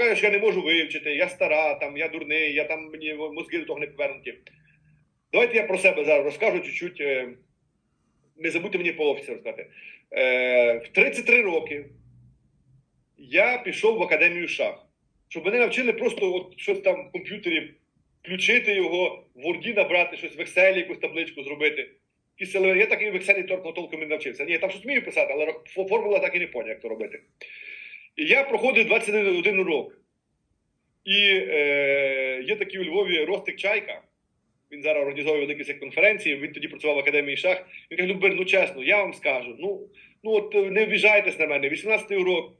Каже, що я не можу вивчити, я стара, там, я дурний, я там мені мозги до того не повернуті. Давайте я про себе зараз розкажу чуть-чуть. е, Не забудьте мені по офісі розказати. Е, В 33 роки я пішов в академію шах, щоб мене навчили просто от щось там в комп'ютері включити його, в Word набрати, щось в Excel, якусь табличку зробити. Елементи. Я так і в Excel торкно толком не навчився. Ні, я там щось вмію писати, але формула так і не поняв, як то робити. Я проходив 21 урок. І е, є такий у Львові Ростик Чайка. Він зараз організовує великі конференції. Він тоді працював в академії шах. Він каже: Любир, ну чесно, я вам скажу. Ну, ну от е, не обіжайтесь на мене, 18-й урок.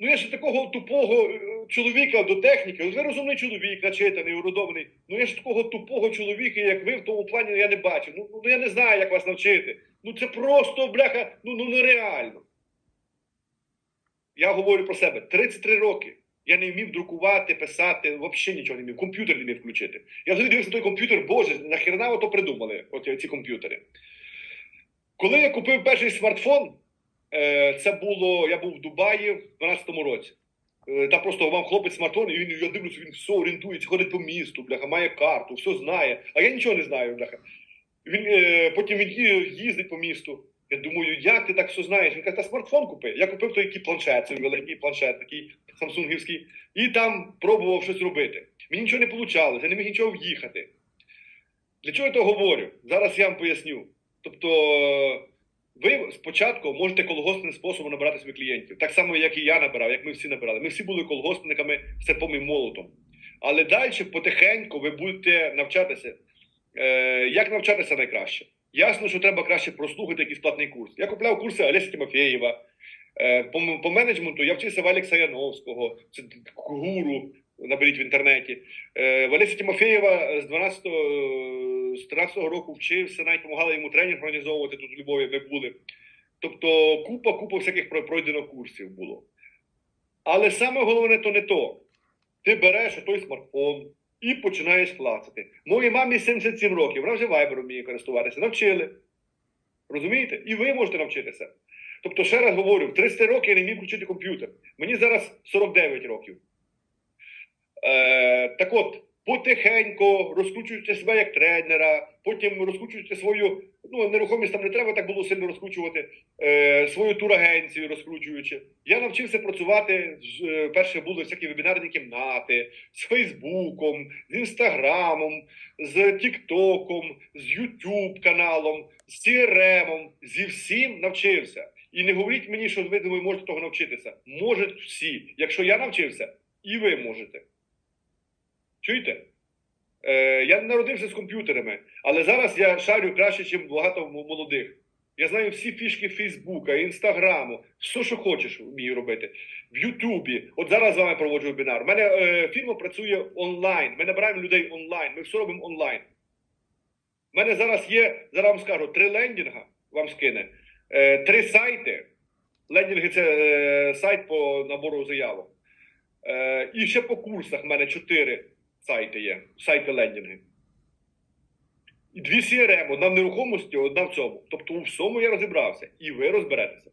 Ну я ж такого тупого е, чоловіка до техніки. Ви розумний чоловік, начитаний, уродований. Ну я ж такого тупого чоловіка, як ви в тому плані, я не бачив. Ну, ну я не знаю, як вас навчити. Ну це просто бляха, ну, ну нереально. Я говорю про себе 33 роки. Я не вмів друкувати, писати, взагалі нічого не вмів. Комп'ютер не вмів включити. Я взагалі дивився на той комп'ютер, боже, нахрена ото придумали, от ці комп'ютери. Коли я купив перший смартфон, е, це було, я був в Дубаї в 12-му році. Е, Там просто вам хлопець смартфон, і він, я дивлюся, він все орієнтується, ходить по місту, бляха, має карту, все знає. А я нічого не знаю, бляха. Він, е, потім він їздить по місту. Я думаю, як ти так все знаєш? Він каже, та смартфон купи. Я купив той який планшет, цей великий планшет, такий самсунгівський, і там пробував щось робити. Мені нічого не вийшло, я не міг нічого в'їхати. Для чого я то говорю? Зараз я вам поясню. Тобто, ви спочатку можете колгоспним способом набирати собі клієнтів, так само, як і я набирав, як ми всі набирали. Ми всі були колгоспниками серпом і молотом. Але далі потихеньку ви будете навчатися. Е, як навчатися найкраще? Ясно, що треба краще прослухати якийсь платний курс. Я купляв курси Олеся Тимофєєва. Е, по, по менеджменту я вчився в Алекса Яновського, це гуру, наберіть в інтернеті. Е, в Олеся Тимофєєва з 12 з 13 року вчився, навіть допомагали йому тренінг організовувати тут у Львові, ми були. Тобто купа, купа всяких про- пройдено курсів було. Але саме головне то не то. Ти береш той смартфон і починаєш клацати. Моїй мамі 77 років, вона вже вайбером вміє користуватися. Навчили. Розумієте? І ви можете навчитися. Тобто, ще раз говорю, в 30 років я не міг включити комп'ютер. Мені зараз 49 років. Е, так от, потихеньку розкручуючи себе як тренера, потім розкручуючи свою, ну, нерухомість там не треба так було сильно розкручувати, е, свою турагенцію розкручуючи. Я навчився працювати, е, перше були всякі вебінарні кімнати, з Фейсбуком, з Інстаграмом, з Тіктоком, з Ютуб каналом, з CRM, зі всім навчився. І не говоріть мені, що ви можете того навчитися. Можуть всі. Якщо я навчився, і ви можете. Чуєте? Е, я не народився з комп'ютерами, але зараз я шарю краще, ніж багато молодих. Я знаю всі фішки Фейсбука, Інстаграму, все, що хочеш, вмію робити. В Ютубі. От зараз з вами проводжу вебінар. У мене е, фірма працює онлайн. Ми набираємо людей онлайн. Ми все робимо онлайн. У мене зараз є, зараз вам скажу, три лендінга вам скине, е, три сайти. Лендінги це е, сайт по набору заявок. Е, і ще по курсах в мене чотири сайти є. Сайти лендінги. І дві CRM, одна в нерухомості, одна в цьому. Тобто у всьому я розібрався. І ви розберетеся.